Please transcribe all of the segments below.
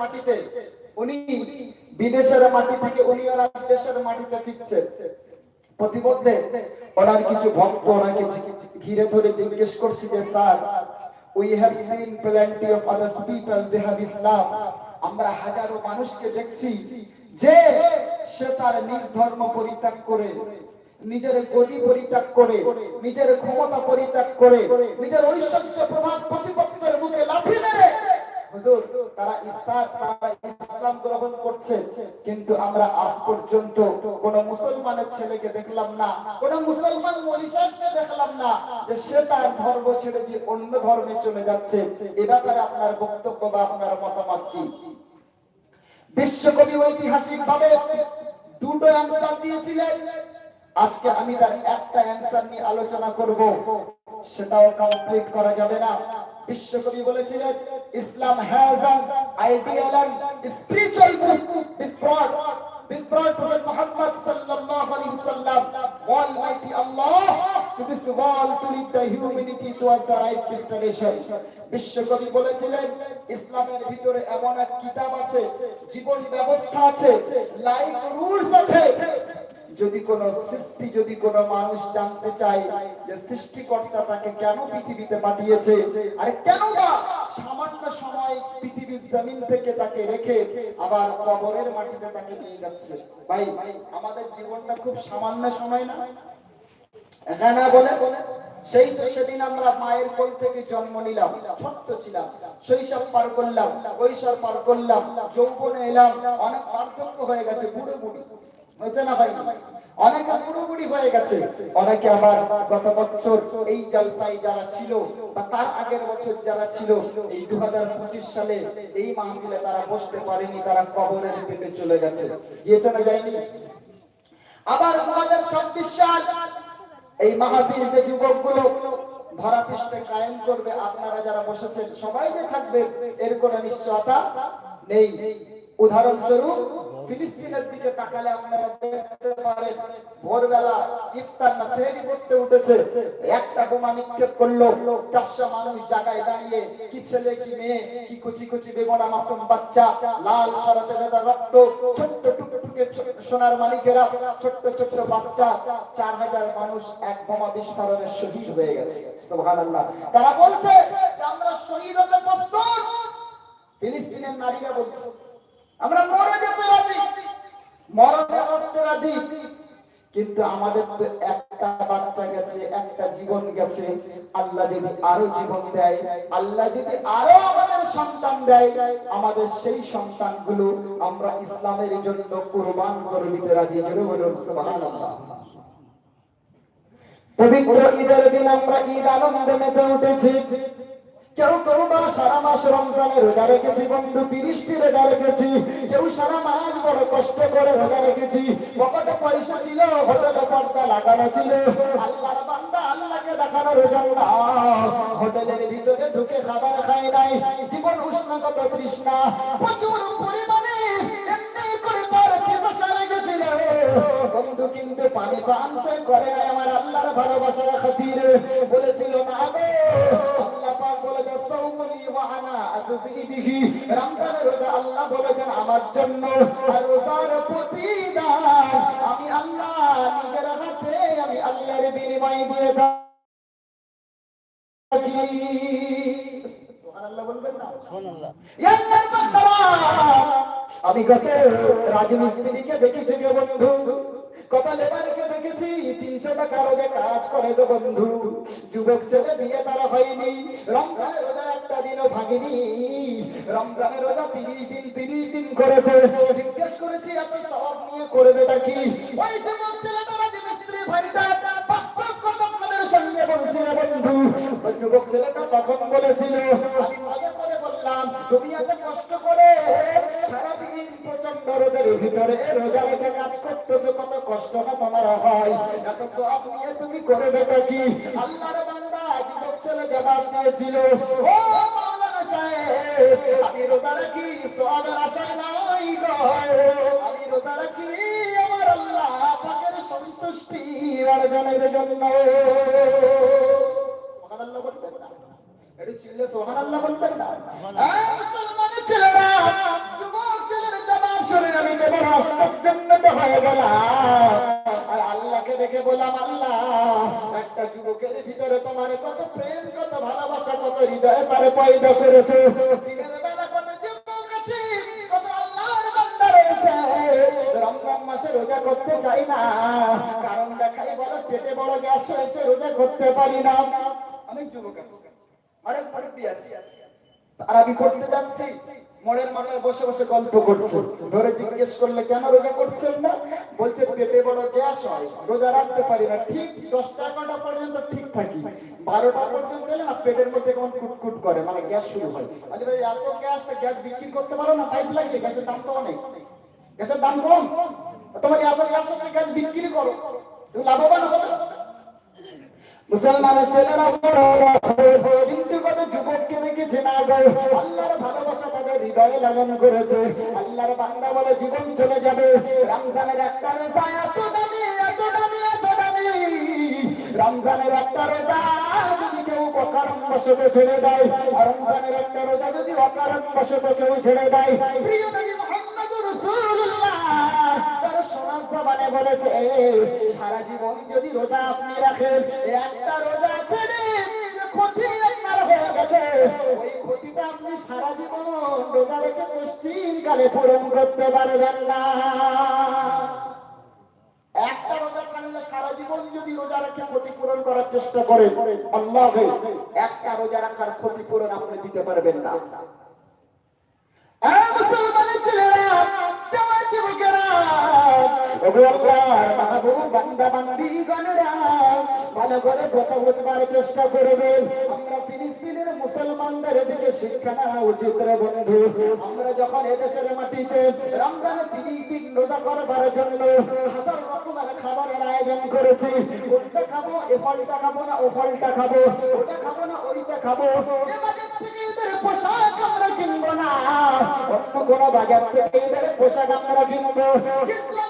মাটিতে, উনি বিদেশের মাটি থেকে উনি ওনার দেশের মাটিতে ফিরছেন। প্রতিমধ্যে ওনার কিছু ভক্ত ওনাকে ঘিরে ধরে জিজ্ঞেস করছে যে, sir we have seen plenty of others people they have Islam আমরা হাজারো মানুষকে দেখছি যে সে তার নিজ ধর্ম পরিত্যাগ করে, নিজের গদি পরিত্যাগ করে, নিজের ক্ষমতা পরিত্যাগ করে, নিজের ঐশ্বর্য প্রভাব প্রতিপক্ষের মুখে লাথি মেরে হুজুর, তারা ইসলাম তারা ইসলাম গ্রহণ করছে, কিন্তু আমরা আজ পর্যন্ত কোন মুসলমানের ছেলেকে দেখলাম না, কোন মুসলমান মনীষাকে দেখলাম না যে সে তার ধর্ম ছেড়ে দিয়ে অন্য ধর্মে চলে যাচ্ছে। এ ব্যাপারে আপনার বক্তব্য বা আপনার মতামত কি? বিশ্বকবি ঐতিহাসিক ভাবে দুটো অ্যান্সার দিয়েছিলেন। আজকে আমি তার একটা অ্যান্সার নিয়ে আলোচনা করব, সেটাও কমপ্লিট করা যাবে না। বিশ্বকবি বলেছিলেন, Islam has an spiritual book this brought this brought to Muhammad সাল্লাল্লাহু আলাইহি সাল্লাম almighty Allah to this world to lead the humanity towards the right destination বিশ্বকবি বলেছিলেন, ইসলামের ভিতরে এমন এক কিতাব আছে, জীবন ব্যবস্থা আছে লাইফ রুলস আছে যদি কোন সৃষ্টি, যদি কোন মানুষ জানতে চায় যে সৃষ্টিকর্তা তাকে কেন পৃথিবীতে পাঠিয়েছে, আর কেন বা সামান্য সময় পৃথিবীর জমিন থেকে তাকে রেখে আবার কবরের মাটিতে তাকে নিয়ে যাচ্ছে? ভাই, আমাদের জীবনটা খুব সামান্য সময় না? হ্যাঁ না বলে? সেই তো সেদিন আমরা মায়ের কোল থেকে জন্ম নিলাম, ছোট্ট ছিলাম, শৈশব পার করলাম, কৈশোর পার করলাম, যৌবনে এলাম, অনেক পার্থক্য হয়ে গেছে বুড়ো বুড়ি হয়েছে না ভাই অনেকে বুড়ি হয়ে গেছে। অনেকে আবার গত বছর এই জলসাই যারা ছিল বা তার আগের বছর যারা ছিল, এই দু হাজার পঁচিশ সালে এই মাহফিলে তারা বসতে পারেনি, তারা কবরের পেটে চলে গেছে। গিয়েছে না যায়নি। আবার দু সাল এই মাহফিল যে যুবকগুলো ধরা পৃষ্ঠে কায়েম করবে, আপনারা যারা বসেছেন সবাই যে থাকবে, এর কোনো নিশ্চয়তা নেই। উদাহরণস্বরূপ ফিলিস্তিনের দিকে তাকালে আপনারা দেখতে পারেন, ভোরবেলা ইফতার না সেহরি করতে উঠেছে। একটা বোমা নিক্ষেপ করল, চারশো মানুষ জায়গায় দাঁড়িয়ে, কি ছেলে, কি মেয়ে, কি কুচি কুচি বেগনা মাসুম বাচ্চা, লাল সরাতে বেদা রক্ত, ছোট্ট টুকটুকে সোনার মালিকেরা, ছোট্ট ছোট্ট বাচ্চা, চার হাজার মানুষ এক বোমা বিস্ফোরণের শহীদ হয়ে গেছে। সুবহানাল্লাহ। তারা বলছে যে আমরা শহীদ হতে প্রস্তুত। ফিলিস্তিনের নারীরা বলছে আমরা মরে যেতে রাজি। মরণে মরতে রাজি। কিন্তু আমাদের তো একটা বাচ্চা গেছে, একটা জীবন গেছে। আল্লাহ যদি আরও জীবন দেয়, আল্লাহ যদি আরও আমাদের সন্তান দেয়, আমাদের সেই সন্তানগুলো আমরা ইসলামের জন্য কুরবান করে দিতে রাজি। জোরে বলুন, সুবহানাল্লাহ। পবিত্র ঈদের দিন আমরা ঈদ আনন্দে মেতে উঠেছি। কেউ কেউ সারা মাস রমজানে রোজা রেখেছি বন্ধু, তিরিশটি রোজা রেখেছি। কেউ সারা মাস বড় কষ্ট করে রোজা রেখেছি। পকেটে পয়সা ছিল, হোটেলে পর্দা লাগানো ছিল। আল্লাহর বান্দা আল্লাহকে দেখানোর জন্য হোটেলের ভিতরে ঢুকে খাবার খায় নাই। জীবন উষ্ণগত তৃষ্ণা। প্রচুর পরিমাণে বন্ধু, কিন্তু পানি পান সে করে নাই আমার আল্লাহর ভালোবাসার খাতির। বলেছিল, না গো ওয়াহানা আতুজি বিহি রমজানের রোজা আল্লাহ বলেছেন আমার জন্য। আর রোজার প্রতিদান আমি আল্লাহ নিজের হাতে আমি আল্লাহর বিনিময় দিয়ে থাকি। আমি কত রাজমিস্ত্রিকে দেখেছি বন্ধু। কত লেবারকে দেখেছি, তিনশো টাকা রোজে কাজ করে গো বন্ধু। যুবক ছেলে বিয়ে তারা হয়নি, রমজানের রোজা একটা দিনও ভাঙেনি। রমজানের রোজা তিরিশ দিন তিরিশ দিন করেছে। জিজ্ঞেস করেছি, এত সব নিয়ে করবেটা কি? ওই যুবক ছেলেটা রাজমিস্ত্রি ভাইটা বাস্তব কথা আমি মজা করে বললাম, তুমি এত কষ্ট করে সারাদিন প্রচণ্ড রোদের ভিতরে রোজা রেখে কাজ করতেছো কত কষ্ট না তোমার হয় এত সব নিয়ে তুমি করবেটা কি? আল্লাহর বান্দা যুবক ছেলে জবাব দিয়েছিল, ও মাওলানা সাহেব, আমি রোজা রাখি সবের আল্লাহ পাকের না। হয়ে আর আল্লাহকে দেখে বললাম, আল্লাহ, একটা যুবকের ভিতরে তোমার কত প্রেম, কত ভালোবাসা, কত হৃদয়ে, তার পয়দা করেছে। রমজান মাসে রোজা করতে চাই না। কারণ দেখাই বলো, পেটে বড় গ্যাস হয়েছে, রোজা করতে পারি না। অনেক যুবক আছে আর আমি করতে যাচ্ছি। মোড়ের মাথায় বসে বসে গল্প করছে। ধরে জিজ্ঞেস করলে, কেন রোজা করছেন না? বলছে, পেটে বড় গ্যাস হয়, রোজা রাখতে পারি না। ঠিক দশটা এগারোটা পর্যন্ত ঠিক থাকি। বারোটা পর্যন্ত এলে না পেটের মধ্যে কেমন কুটকুট করে মানে গ্যাস শুরু হয়। আরে ভাই, এত গ্যাস গ্যাস বিক্রি করতে পারো না? পাইপ লাগিয়ে গ্যাসের দাম তো অনেক। গ্যাসের দাম কম? তোমাকে এত গ্যাস গ্যাস বিক্রি করো। তুমি লাভবান হবে? মুসলমানের ছেলেরা বড় কিন্তু যুবককে দেখেছে না আল্লাহর ভালোবাসা তাদের হৃদয়ে লালন করেছে। আল্লাহর বান্দা বলে জীবন চলে যাবে। রমজানের একটা রোজা এত দামি এত দামি এত দামি। রমজানের একটা রোজা যদি কেউ অকারণ বসতে ছেড়ে দেয়, রমজানের একটা রোজা যদি অকারণ বসতে কেউ ছেড়ে দেয়, প্রিয় জবানে বলেছে সারা জীবন যদি রোজা আপনি রাখেন একটা রোজা আপনি সারা জীবন যদি রোজা রেখে ক্ষতিপূরণ করার চেষ্টা একটা রোজা রাখার ক্ষতিপূরণ আপনি দিতে পারবেন না। বান্দা বান্দীগণেরা, ভালো করে কথা বুঝবার চেষ্টা করবেন আমরা ফিলিস্তিনের মুসলমানদের দিকে শিক্ষা নেওয়া উচিত রে বন্ধু। আমরা যখন এদেশের মাটিতে রমজানে দিন রোজা করবার জন্য হাজার রকমের খাবারের আয়োজন করেছি কোনটা খাব এ ফলটা খাব না ও ফলটা খাব ওটা খাব না ওইটা খাব বাজার থেকে পোশাক আমরা কিনবো না। অন্য কোনো বাজার থেকে এদের পোশাক আমরা কিনবো। কিন্তু বান্দা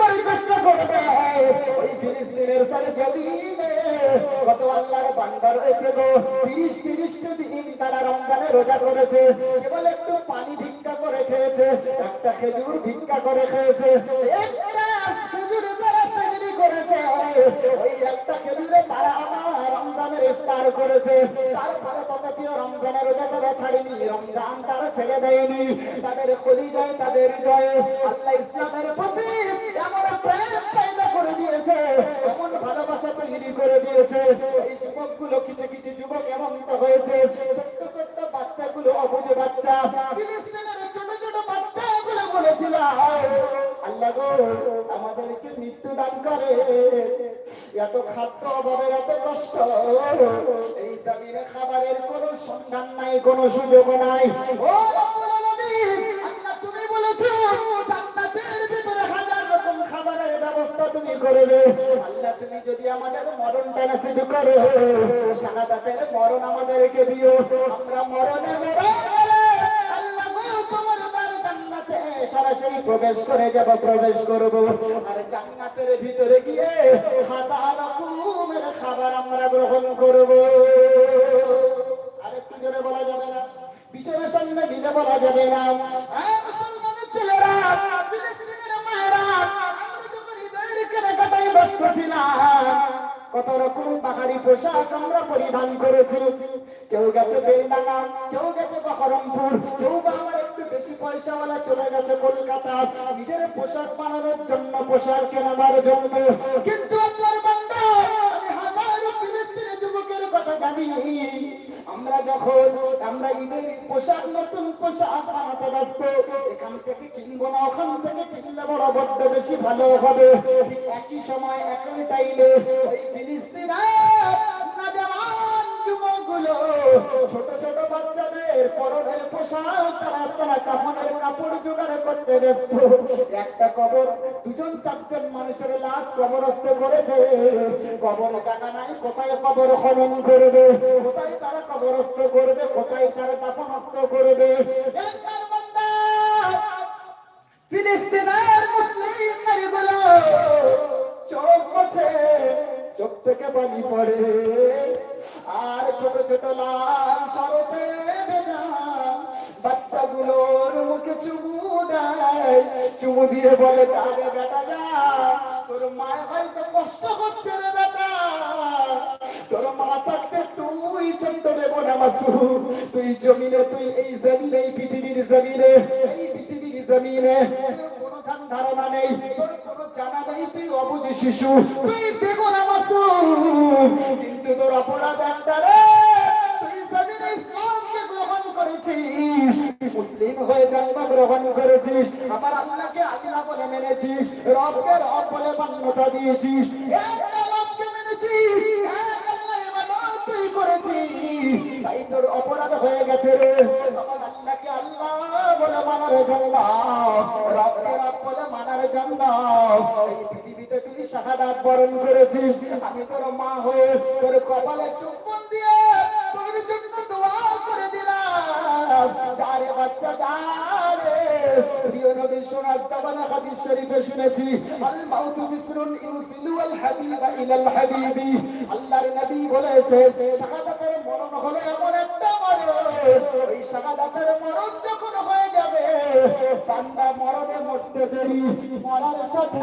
ভালো কষ্ট করবে। ওই ফিলিস্তিনের সারে কত আল্লাহর বান্দা রয়েছে গো। তিরিশ তিরিশটা দিন তারা রমজানে রোজা করেছে। কেবল একটু পানি ভিক্ষা করে খেয়েছে, একটা খেজুর ভিক্ষা করে খেয়েছে। একটা খেজুর তারা করেছে। ওই একটা খেজুরে তারা আমার রমজানের ইফতার করেছে। তারপরে তথাপিও রমজানের রোজা তারা ছাড়েনি। রমজান তারা ছেড়ে দেয়নি। তাদের কলি যায় তাদের আল্লাহ ইসলামের প্রতি এমন প্রেম পয়দা করে দিয়েছে, এমন ভালোবাসা তৈরি করে দিয়েছে। এই যুবকগুলো কিছু কিছু যুবক এমন তো হয়েছে, ছোট্ট ছোট্ট বাচ্চাগুলো অবুঝ বাচ্চা, ফিলিস্তিনের ছোট ছোট বাচ্চাগুলো বলেছিল আমাদেরকে মৃত্যু দান করে। এত খাদ্য অভাবের এত কষ্ট। এই জমিনে খাবারের কোনো সন্ধান নাই, কোনো সুযোগ নাই। তুমি যদি আমাদের মরণ আমাদেরকে দিও। আমরা মরণে মরে প্রবেশ করে যাব, প্রবেশ করব। আর জান্নাতের ভিতরে গিয়ে হাজার রকমের খাবার আমরা গ্রহণ করব। আর একটু জোরে বলা যাবে না পিছনের সামনে বিলে বলা যাবে না। মুসলমানের ছেলেরা, ফিলিস্তিনের মায়েরা, আমরা যখন হৃদয়ের কেনাকাটায় ব্যস্ত ছিলাম কত রকম পাহাড়ি পোশাক আমরা পরিধান করেছি। কেউ গেছে বেলডাঙ্গা, কেউ গেছে বহরমপুর, কেউ বা আমার একটু বেশি পয়সাওয়ালা চলে গেছে কলকাতা। নিজের পোশাক বানানোর জন্য পোশাক কেনাবার জন্য। কিন্তু আল্লাহর বান্দা, আমি হাজারো ফিলিস্তিনি যুবকের কথা জানি। আমরা যখন, আমরা ঈদের পোশাক, নতুন পোশাক বানাতে ব্যস্ত, এখান থেকে কিনবো না, ওখান থেকে কিনলে বড়, বড্ড বেশি ভালো হবে। একই সময়, একই টাইমে ওই ফিলিস্তিনা ছোট ছোট বাচ্চাদের পরনের পোশাক, তারা তারা কাপড়ের কাপড় জোগাড় করতে ব্যস্ত। একটা কবর, দুজন চারজন মানুষের লাশ কবরস্থ করেছে। কবর জায়গা নাই, কোথায় কবর খনন করবে? কোথায় তারা কবরস্থ করবে? কোথায় তারা দাফনস্থ করবে? ফিলিস্তিনের মুসলিম নারীগুলো, চোখ মুছে, চোখ থেকে পানি পড়ে। ছোট লাল শরতে বাচ্চাগুলোর মুখে চুমু দেয়, চুমু দিয়ে বলে আরে বেটা যা, তোর মায়ের হয়তো কষ্ট করছে রে বেটা। তোর মা থাকতে তুই চন্দ্র দেব না মাসু তুই জমিনে, তুই এই জমিনে, এই পৃথিবীর জমিনে, এই পৃথিবীর জমিনে তোর ধারণা নেই তোর কোনো জানা নেই, তুই অবুঝ শিশু, তুই দেব না মাসু কিন্তু তোর অপরাধ একটা তুই জমিনে গ্রহণ করেছিস, মুসলিম হয়ে জন্মগ্রহণ করেছিস, আমার আল্লাহকে আল্লাহ বলে মেনেছিস, রবকে রব বলে মান্যতা দিয়েছিস রবকে মেনেছিস তুই করেছিস, তাই তোর অপরাধ হয়ে গেছে রে। জন্য এই পৃথিবীতে তুই করেছিস। আমি তোর মা হয়ে তোর কপালে চুম্বন দিয়ে তোর দিলাম। যারে বাচ্চা যারে প্রিয় নবী শোনাস তাবানা হাদিস শরীফে শুনেছি, আল মাউতু বিসরুন ইউসিলু আল হাবিবা ইলাল হাবিবি। আল্লাহর নবী বলেছে, শাহাদাতের মরণ হলো এমন একটা মরণ। ওই শাহাদাতের মরণ যখন হয়ে যাবে, বান্দা মরণে মরতে দেরি, মরার সাথে